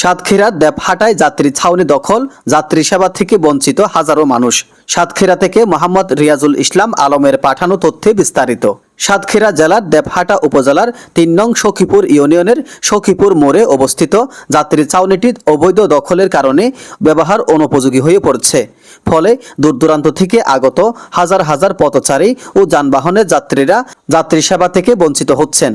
সাতক্ষীরা দেবহাটায় যাত্রী ছাউনি দখল, যাত্রী সেবা থেকে বঞ্চিত হাজারো মানুষ। সাতক্ষীরা থেকে মোহাম্মদ রিয়াজুল ইসলাম আলমের পাঠানো তথ্যে বিস্তারিত। সাতক্ষীরা জেলার দেবহাটা উপজেলার তিন নং সখীপুর ইউনিয়নের সখীপুর মোড়ে অবস্থিত যাত্রী ছাউনিটি অবৈধ দখলের কারণে ব্যবহার অনুপযোগী হয়ে পড়ছে। ফলে দূর দূরান্ত থেকে আগত হাজার হাজার পথচারী ও যানবাহনের যাত্রীরা যাত্রী সেবা থেকে বঞ্চিত হচ্ছেন।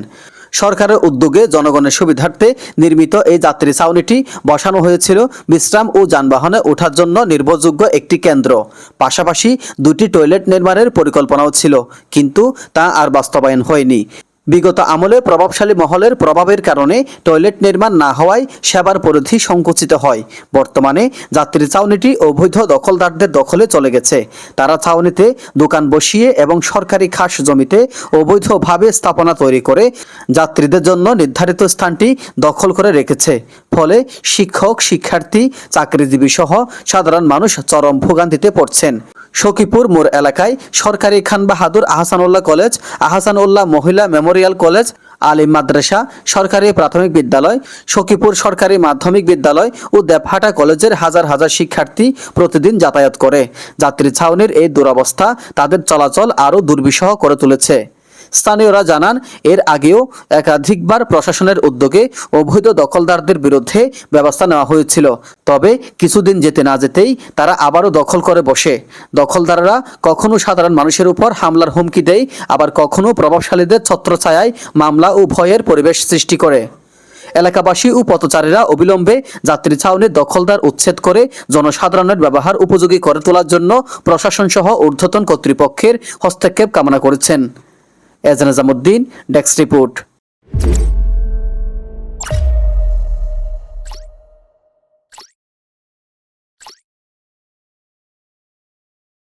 সরকারের উদ্যোগে জনগণের সুবিধার্থে নির্মিত এই যাত্রী ছাউনিটি বসানো হয়েছিল বিশ্রাম ও যানবাহনে ওঠার জন্য নির্ভরযোগ্য একটি কেন্দ্র। পাশাপাশি দুটি টয়লেট নির্মাণের পরিকল্পনাও ছিল, কিন্তু তা আর বাস্তবায়ন হয়নি। বিগত আমলে প্রভাবশালী মহলের প্রভাবের কারণে টয়লেট নির্মাণ না হওয়ায় সেবার পরিধি সংকুচিত হয়। বর্তমানে যাত্রী ছাউনিটি অবৈধ দখলদারদের দখলে চলে গেছে। তারা ছাউনিতে দোকান বসিয়ে এবং সরকারি খাস জমিতে অবৈধভাবে স্থাপনা তৈরি করে যাত্রীদের জন্য নির্ধারিত স্থানটি দখল করে রেখেছে। ফলে শিক্ষক, শিক্ষার্থী চাকরিজীবী সহ সাধারণ মানুষ চরম ভোগান্তিতে পড়ছেন। সখীপুর মোড় এলাকায় সরকারি খান বাহাদুর আহসানুল্লাহ কলেজ আহসানুল্লাহ মহিলা মেমোরিয়াল কলেজ, আলিম মাদ্রাসা, সরকারি প্রাথমিক বিদ্যালয়, সখীপুর সরকারি মাধ্যমিক বিদ্যালয় ও দেবহাটা কলেজের হাজার হাজার শিক্ষার্থী প্রতিদিন যাতায়াত করে। যাত্রী ছাউনির এই দুরবস্থা তাদের চলাচল আরও দুর্বিষহ করে তুলেছে। স্থানীয়রা জানান, এর আগেও একাধিকবার প্রশাসনের উদ্যোগে অবৈধ দখলদারদের বিরুদ্ধে ব্যবস্থা নেওয়া হয়েছিল। তবে কিছুদিন যেতে না যেতেই তারা আবারও দখল করে বসে। দখলদাররা কখনো সাধারণ মানুষের উপর হামলার হুমকি দেয়, আবার কখনো প্রভাবশালীদের ছত্রছায়ায় মামলা ও ভয়ের পরিবেশ সৃষ্টি করে। এলাকাবাসী ও পথচারীরা অবিলম্বে যাত্রী ছাউনির দখলদার উচ্ছেদ করে জনসাধারণের ব্যবহার উপযোগী করে তোলার জন্য প্রশাসন সহ ঊর্ধ্বতন কর্তৃপক্ষের হস্তক্ষেপ কামনা করেছেন। এজান নিজামুদ্দিন ডেস্ক রিপোর্ট।